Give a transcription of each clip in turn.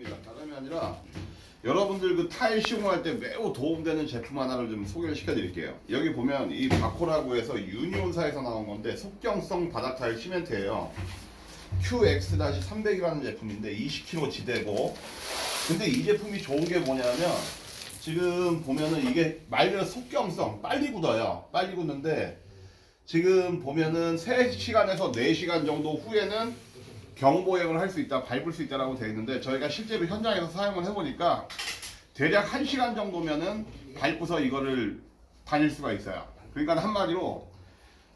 드립니다. 다름이 아니라 여러분들 그 타일 시공할 때 매우 도움되는 제품 하나를 좀 소개를 시켜드릴게요. 여기 보면 이 바코라고 해서 유니온사에서 나온 건데 속경성 바닥 타일 시멘트예요. QX-300이라는 제품인데 20kg 지대고 근데 이 제품이 좋은 게 뭐냐면 지금 보면은 이게 말 그대로 속경성 빨리 굳어요. 빨리 굳는데 지금 보면은 3시간에서 4시간 정도 후에는 경보행을 할 수 있다, 밟을 수 있다라고 되어 있는데 저희가 실제로 현장에서 사용을 해보니까 대략 1시간 정도면은 밟고서 이거를 다닐 수가 있어요. 그러니까 한마디로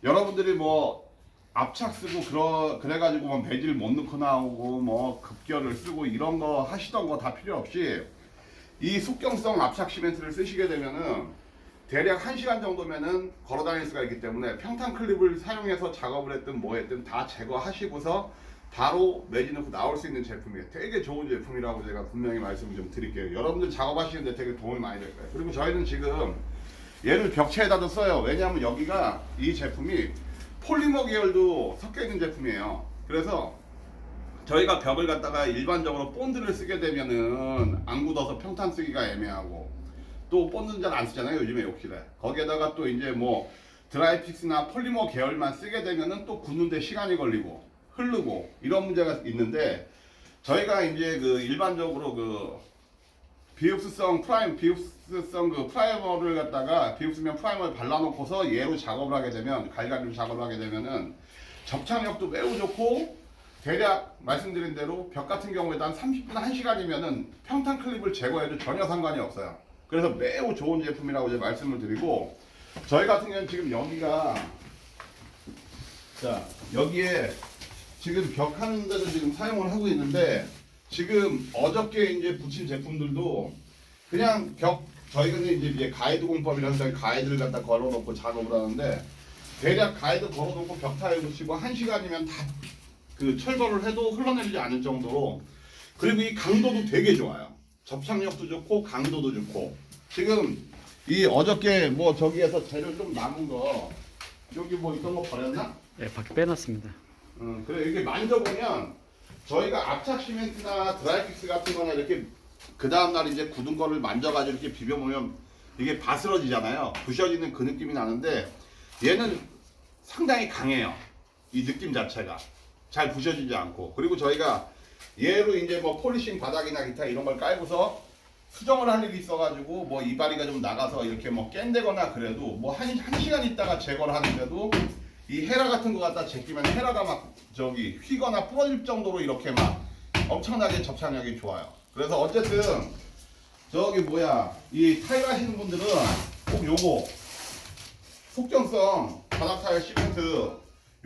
여러분들이 뭐 압착 쓰고 그러 그래가지고 뭐 배지를 못 넣고 나오고 뭐 급결을 쓰고 이런 거 하시던 거 다 필요 없이 이 속경성 압착 시멘트를 쓰시게 되면은 대략 1시간 정도면은 걸어 다닐 수가 있기 때문에 평탄 클립을 사용해서 작업을 했든 뭐 했든 다 제거하시고서 바로 매지 넣고 나올 수 있는 제품이에요. 되게 좋은 제품이라고 제가 분명히 말씀을 좀 드릴게요. 여러분들 작업하시는데 되게 도움이 많이 될 거예요. 그리고 저희는 지금 얘를 벽체에다도 써요. 왜냐하면 여기가 이 제품이 폴리머 계열도 섞여 있는 제품이에요. 그래서 저희가 벽을 갖다가 일반적으로 본드를 쓰게 되면은 안 굳어서 평탄 쓰기가 애매하고 또 본드는 잘 안 쓰잖아요 요즘에 욕실에 거기에다가 또 이제 뭐 드라이픽스나 폴리머 계열만 쓰게 되면은 또 굳는데 시간이 걸리고 흐르고 이런 문제가 있는데 저희가 이제 그 일반적으로 그 비흡수성 프라임 비흡수성 그 프라이머를 갖다가 비흡수면 프라이머를 발라놓고서 얘로 작업을 하게 되면 갈갈이로 작업을 하게 되면은 접착력도 매우 좋고 대략 말씀드린 대로 벽 같은 경우에도 한 30분 1시간이면은 평탄 클립을 제거해도 전혀 상관이 없어요. 그래서 매우 좋은 제품이라고 이제 말씀을 드리고 저희 같은 경우는 지금 여기가 자 여기에 지금 벽 하는 데도 지금 사용을 하고 있는데 지금 어저께 이제 붙인 제품들도 그냥 벽 저희가 이제 가이드 공법이라서 가이드를 갖다 걸어놓고 작업을 하는데 대략 가이드 걸어놓고 벽 타일 붙이고 한 시간이면 다 그 철거를 해도 흘러내리지 않을 정도로 그리고 이 강도도 되게 좋아요. 접착력도 좋고 강도도 좋고 지금 이 어저께 뭐 저기에서 재료 좀 남은 거 여기 뭐 있던 거 버렸나? 네, 밖에 빼놨습니다. 어, 그래 이렇게 만져보면 저희가 압착 시멘트나 드라이픽스 같은 거나 이렇게 그 다음날 이제 굳은 거를 만져가지고 이렇게 비벼보면 이게 바스러지잖아요. 부셔지는 그 느낌이 나는데 얘는 상당히 강해요. 이 느낌 자체가 잘 부셔지지 않고 그리고 저희가 얘로 이제 뭐 폴리싱 바닥이나 기타 이런 걸 깔고서 수정을 할 일이 있어가지고 뭐 이바리가 좀 나가서 이렇게 뭐 깬대거나 그래도 뭐 한 한 시간 있다가 제거를 하는데도 이 헤라 같은 거 갖다 제끼면 헤라가 막 저기 휘거나 부러질 정도로 이렇게 막 엄청나게 접착력이 좋아요. 그래서 어쨌든 저기 뭐야 이 타일 하시는 분들은 꼭 요거 속정성 바닥 타일 시멘트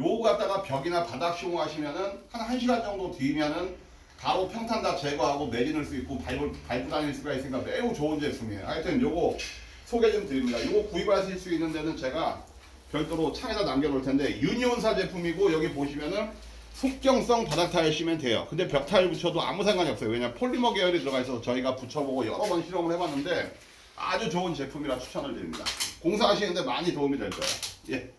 요거 갖다가 벽이나 바닥 시공하시면은 한 1시간 정도 뒤면은 바로 평탄 다 제거하고 넣을 수 있고 밟을, 밟고 다닐 수가 있으니까 매우 좋은 제품이에요. 하여튼 요거 소개 좀 드립니다. 요거 구입하실 수 있는 데는 제가 별도로 창에다 남겨놓을 텐데 유니온사 제품이고 여기 보시면은 속경성 바닥 타일 시멘트예요. 근데 벽 타일 붙여도 아무 상관이 없어요. 왜냐 폴리머 계열이 들어가 있어서 저희가 붙여보고 여러 번 실험을 해봤는데 아주 좋은 제품이라 추천을 드립니다. 공사하시는데 많이 도움이 될 거예요. 예.